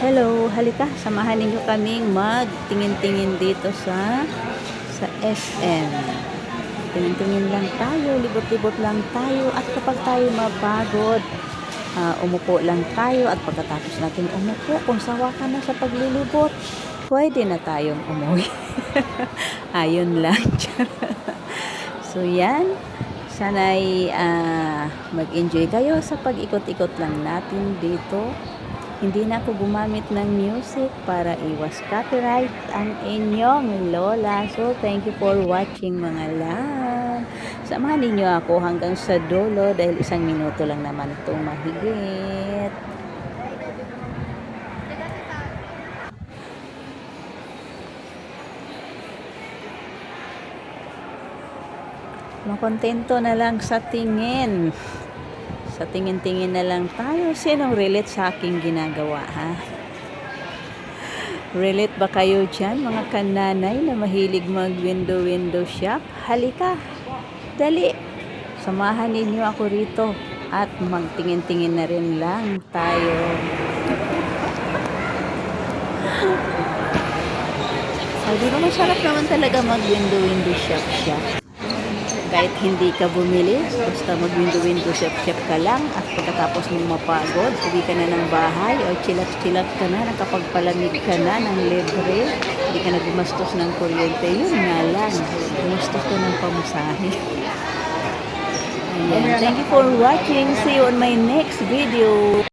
Hello, halika, samahan ninyo kaming magtingin-tingin dito sa sa SM. Tingin-tingin lang tayo, libot-libot lang tayo at kapag tayo mapagod, ah, umupo lang tayo at pagkatapos natin umupo, kung sawa ka na sa paglilibot, pwede na tayong umuwi. Ayun lang. so yan, sana'y ah, mag-enjoy kayo sa pag-ikot-ikot lang natin dito. Hindi na ako gumamit ng music para iwas copyright ang inyong lola. So, thank you for watching mga lang. Samahan ninyo ako hanggang sa dulo dahil isang minuto lang naman itong mahigit. Makontento na lang sa tingin. Sa tingin-tingin na lang tayo. Sinong relate sa aking ginagawa, ha? Relate ba kayo dyan, mga kananay na mahilig mag-window-window shop? Halika, dali. Samahan ninyo ako rito at magtingin-tingin na rin lang tayo. Sabi ko, masarap naman talaga mag-window-window shop shop kahit hindi ka bumili, basta mag-window-window shop-shop ka lang at pagkatapos mong mapagod, uwi ka na ng bahay o chilat-chilat ka na, nakapagpalamig ka na ng libre, hindi ka na gumastos ng kuryente, yun nga lang, gumastos ka ng pamasahe. Ayan. Thank you for watching. See you on my next video.